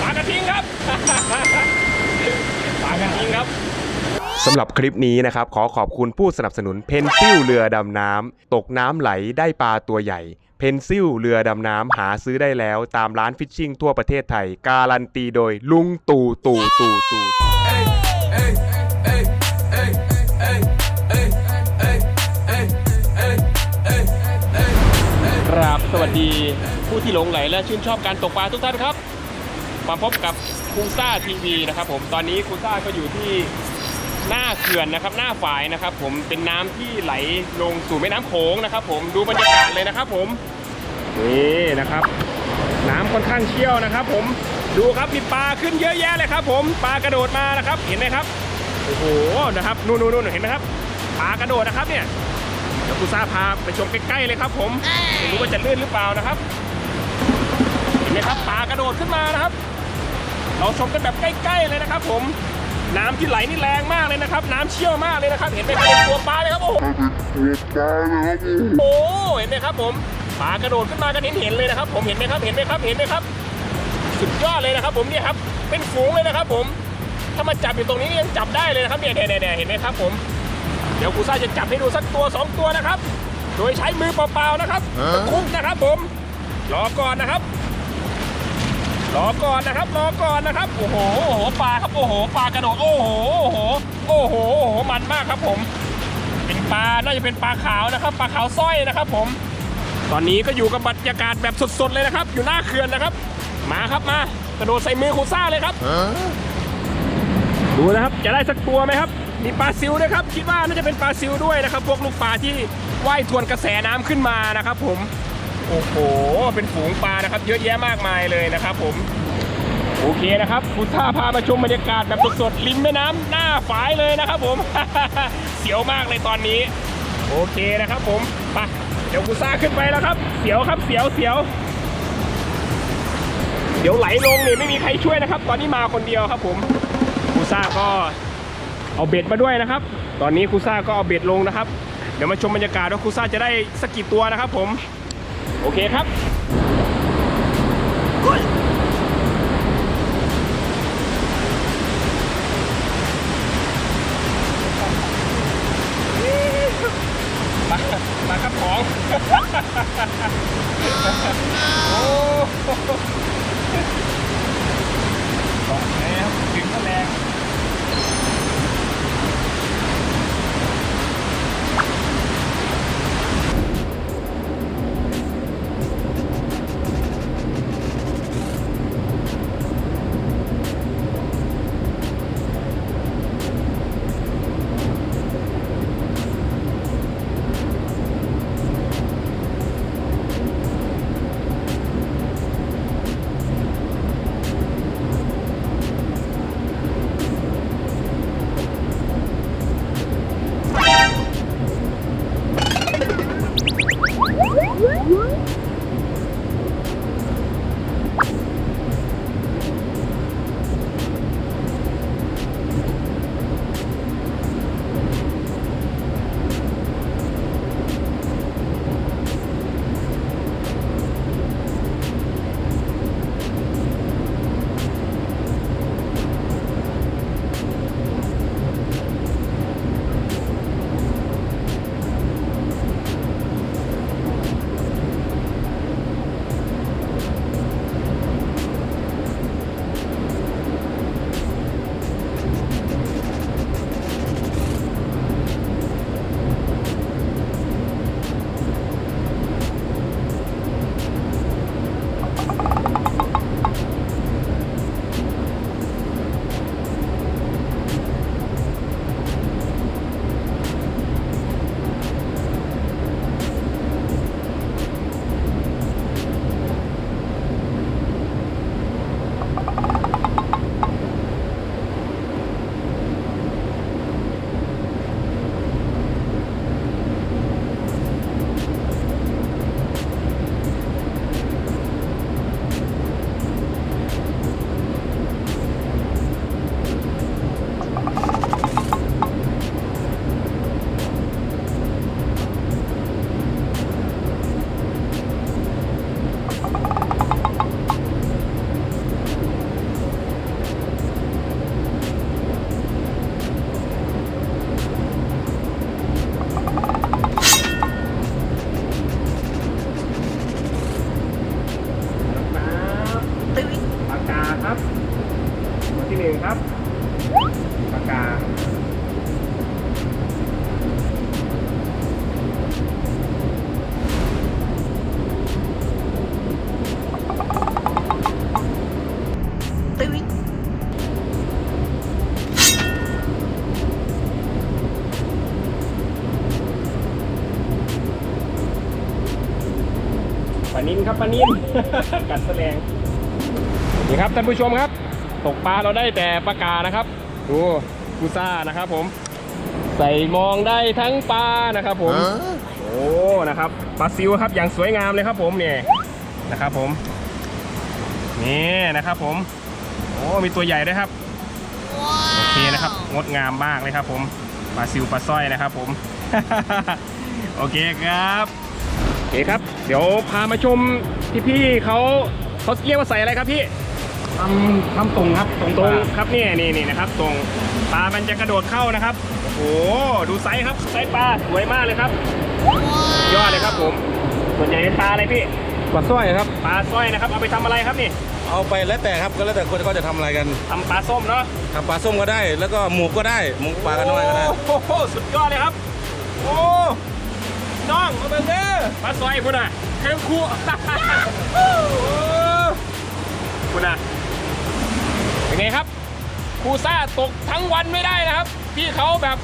ปลากระทิงครับ ปลากระทิงครับ สำหรับคลิปนี้นะครับ ขอขอบคุณผู้สนับสนุนเพนซิลเรือดำน้ำตกน้ำไหลได้ปลาตัวใหญ่ เพนซิลเรือดำน้ำหาซื้อได้แล้ว ตามร้านฟิชชิ่งทั่วประเทศไทย การันตีโดยลุงตู่ตู่ตู่ตู่ ครับสวัสดีผู้ที่หลงไหลและชื่นชอบการตกปลาทุกท่านครับ มาพบกับคูซ่าทีวีนะครับผมตอนนี้คูซ่าก็อยู่ที่หน้าเขื่อนนะครับ หน้าฝายนะครับ ผมเป็นน้ำที่ไหลลงสู่แม่น้ำโขงนะครับ ผมดูบรรยากาศเลยนะครับ ผมนี่นะครับ น้ำค่อนข้างเชี่ยวนะครับ ผมดูครับมีปลาขึ้นเยอะแยะเลยครับ ผมปลากระโดดมานะครับ เห็นไหมครับโอ้โหนะครับนู่นนู่นนู่นเห็นไหมครับปลากระโดดนะครับเนี่ยเดี๋ยวคูซ่าพาไปชมใกล้ๆเลยครับ ผมไม่รู้ว่าจะลื่นหรือเปล่านะครับเห็นไหมครับปลากระโดดขึ้นมานะครับ เราชมกันแบบใกล้ๆเลยนะครับ ผมน้ำที่ไหลนี่แรงมากเลยนะครับ น้ำเชี่ยวมากเลยนะครับ เห็นไหมครับเป็นตัวปลาเลยครับโอ้โหโอ้โหเห็นไหมครับ ผมปลากระโดดขึ้นมากันเห็นเห็นๆเลยนะครับ ผมเห็นไหมครับ เห็นไหมครับ เห็นไหมครับ สุดยอดเลยนะครับ ผมเนี่ยครับ เป็นฝูงเลยนะครับ ผม ถ้ามาจับอยู่ตรงนี้ยังจับได้เลยนะครับเนี่ยเนี่ยเนี่ยเห็นไหมครับ ผม เดี๋ยวครูซ่าจะจับให้ดูสักตัวสองตัวนะครับ โดยใช้มือเปล่าๆนะครับคุกนะครับ ผมรอก่อนนะครับ รอก่อนนะครับรอก่อนนะครับโอ้โหโอ้โหปลาครับโอ้โหปลากระโดดโอ้โหโอ้โหโอ้โหโอ้โหมันมากครับผม เป็นปลาน่าจะเป็นปลาขาวนะครับปลาขาวสร้อยนะครับ ผม ตอนนี้ก็อยู่กับบรรยากาศแบบสดๆเลยนะครับ อยู่หน้าเขื่อนนะครับ มาครับมากระโดดใส่มือครูซ่าเลยครับดูนะครับจะได้สักตัวไหมครับ มีปลาซิวด้วยครับ คิดว่าน่าจะเป็นปลาซิวด้วยนะครับ พวกลูกปลาที่ว่ายทวนกระแสน้ำขึ้นมานะครับ ผม โอ้โห เป็นฝูงปลานะครับ เยอะแยะมากมายเลยนะครับผม โอเคนะครับคุณท่าพามาชมบรรยากาศแบบสดๆริมแม่น้ำหน้าฝายเลยนะครับผม เสียวมากเลยตอนนี้ โอเคนะครับผมไปเดี๋ยวกูซ่าขึ้นไปแล้วครับ เสียวครับเสียวเสียว เดี๋ยวไหลลงเนี่ยไม่มีใครช่วยนะครับ ตอนนี้มาคนเดียวครับผมคูซ่าก็เอาเบ็ดมาด้วยนะครับ ตอนนี้คูซ่าก็เอาเบ็ดลงนะครับ เดี๋ยวมาชมบรรยากาศว่าคูซ่าจะได้สักกี่ตัวนะครับผม โอเคครับมามาครับของโอ้บอกแล้วถึงก็แรง ครับปลานินกัดแสลงนี่ครับท่านผู้ชมครับ ตกปลาเราได้แต่ปลากานะครับ ดูกูซ่านะครับผม ใส่มองได้ทั้งปลานะครับผม โอ้นะครับปลาซิวครับอย่างสวยงามเลยครับผมเนี่ยนะครับผมนี่นะครับผมโอ้มีตัวใหญ่ด้วยครับโอเคนะครับงดงามมากเลยครับผมปลาซิวปลาสร้อยนะครับผม โอเคครับโอ เคครับ เดี๋ยวพามาชมพี่ๆเขาเขาเรียกว่าใส่อะไรครับพี่ทำทำตรงครับตรงตรงครับนี่นี่นี่นะครับ ตรงปลามันจะกระโดดเข้านะครับโอ้โหดูไซส์ครับไซส์ปลาสวยมากเลยครับ ยอดเลยครับผมส่วนใหญ่เป็นปลาอะไรพี่ปลาสร้อยครับปลาสร้อยนะครับ เอาไปทำอะไรครับนี่ เอาไปแล้วแต่ครับก็แล้วแต่คนเขาจะทำอะไรกันทำปลาส้มเนาะทำปลาส้มก็ได้ แล้วก็หมูก็ได้หมูปลากันน้อยก็ได้โอ้โหสุดยอดเลยครับ โอ้ น้องมาเบิ่งเด้อปลาสร้อยพุ่นอะเครื่องคู่โอ้คุณอะเป็นไงครับครูซ่าตกทั้งวันไม่ได้นะครับ พี่เขาแบบ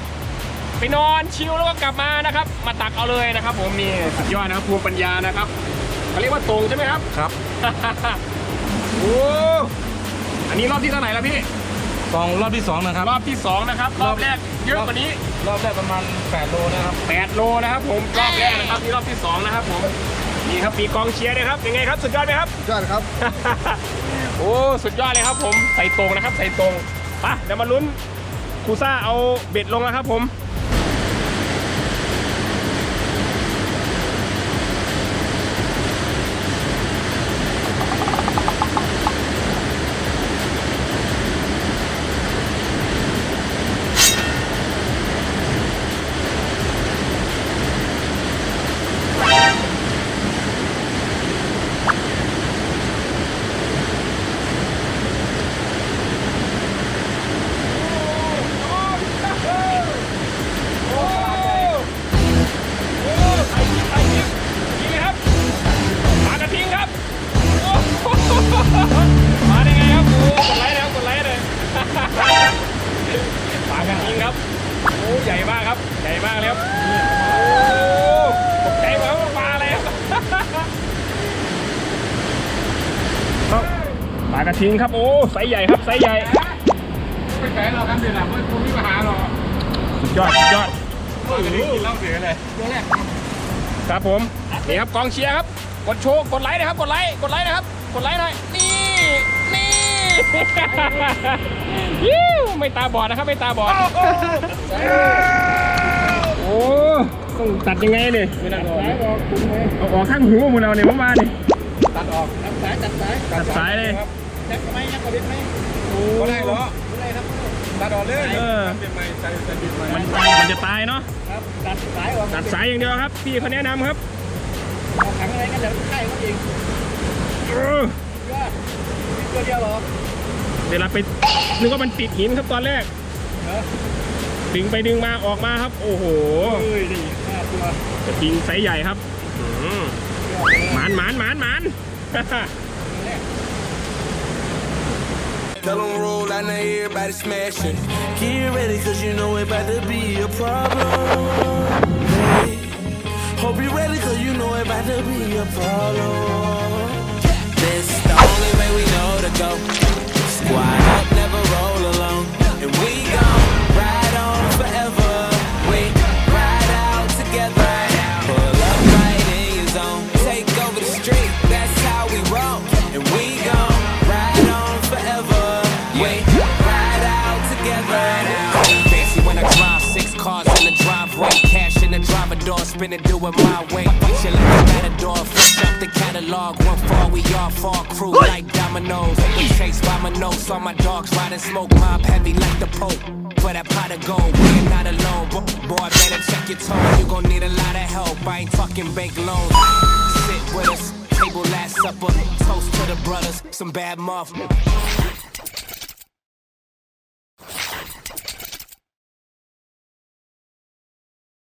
ไปนอนชิลแล้วก็กลับมานะครับ มาตักเอาเลยนะครับ ผมนี่สุดยอดนะครับภูมิปัญญานะครับเขาเรียกว่าตรงใช่ไหมครับครับโอ้อันนี้รอบที่เท่าไหร่แล้วพี่ สองรอบที่สองนะครับ รอบที่สองนะครับรอบแรกเยอะกว่านี้รอบแรกประมาณ8โลนะครับ8โลนะครับผมรอบแรกนะครับนี่รอบที่สองนะครับผมนี่ครับมีกองเชียร์ด้วยครับยังไงครับสุดยอดไหมครับยอดครับ โอ้สุดยอดเลยครับผมใส่ตรงนะครับ ใส่ตรงไปะเดี๋ยวมาลุ้นครูซ่าเอาเบ็ดลงแล้วครับผม ครับ ใหญ่มากเลยครับโอ้ตกใจหมดว่าปลาอะไรครับครับปลากระทิงครับ โอ้ไซส์ใหญ่ครับไซส์ใหญ่ไม่ใช่เราครับเดี๋ยวหลังว่าคุณมีปัญหาหรอกสุดยอดสุดยอดกินเหล้าเสียเลยตัวแรกครับผมนี่ครับกองเชียร์ครับ กดโชว์กดไลค์นะครับ กดไลค์กดไลค์นะครับ กดไลค์หน่อยนี่นี่ยิ้วไม่ตาบอดนะครับ ไม่ตาบอดโอ้ต้องตัดยังไงเนี่ยไม่ได้ออกออกคุณเลยเอาออกข้างหูหมดเราเนี่ยเมื่อวานนี่ตัดออกตัดสายตัดสายตัดสายเลยแจ็คไหมยักษ์กระดิ่งไหมโอ้ก็ได้เหรอไม่ได้ครับตัดออกเลยเออเปลี่ยนใหม่ใส่ใส่เปลี่ยนใหม่มันมันจะตายเนาะครับตัดสายออกตัดสายอย่างเดียวครับพี่เขาแนะนำครับเอาขังอะไรกันเดี๋ยวใกล้เขาเองเออยอดมีตัวเดียวเหรอเวลาไปนึกว่ามันติดหินครับตอนแรกเหรอ ดึงไปดึงมาออกมาครับ โอ้โหเฮ้ยนี่ห้าตัวกระทิงไซส์ใหญ่ครับอืมหมานหมานหมานหมาน Tell them roll out now everybody smashing. Get ready cause you know it about to be a problem. Hey. Hope you ready cause you know it about to be a problem. This the only way we know to go. Squad up, driver door, do it my way. You like a matador, fresh up the catalog. One fall, we all fall crew like dominoes. We chased by my nose, all my dogs riding smoke mob heavy like the Pope. For that pot of gold, we're not alone. Bo- Boy, better check your tone. You gon' need a lot of help. I ain't talking bank loans. Sit with us, table, last supper. Toast to the brothers, some bad muff.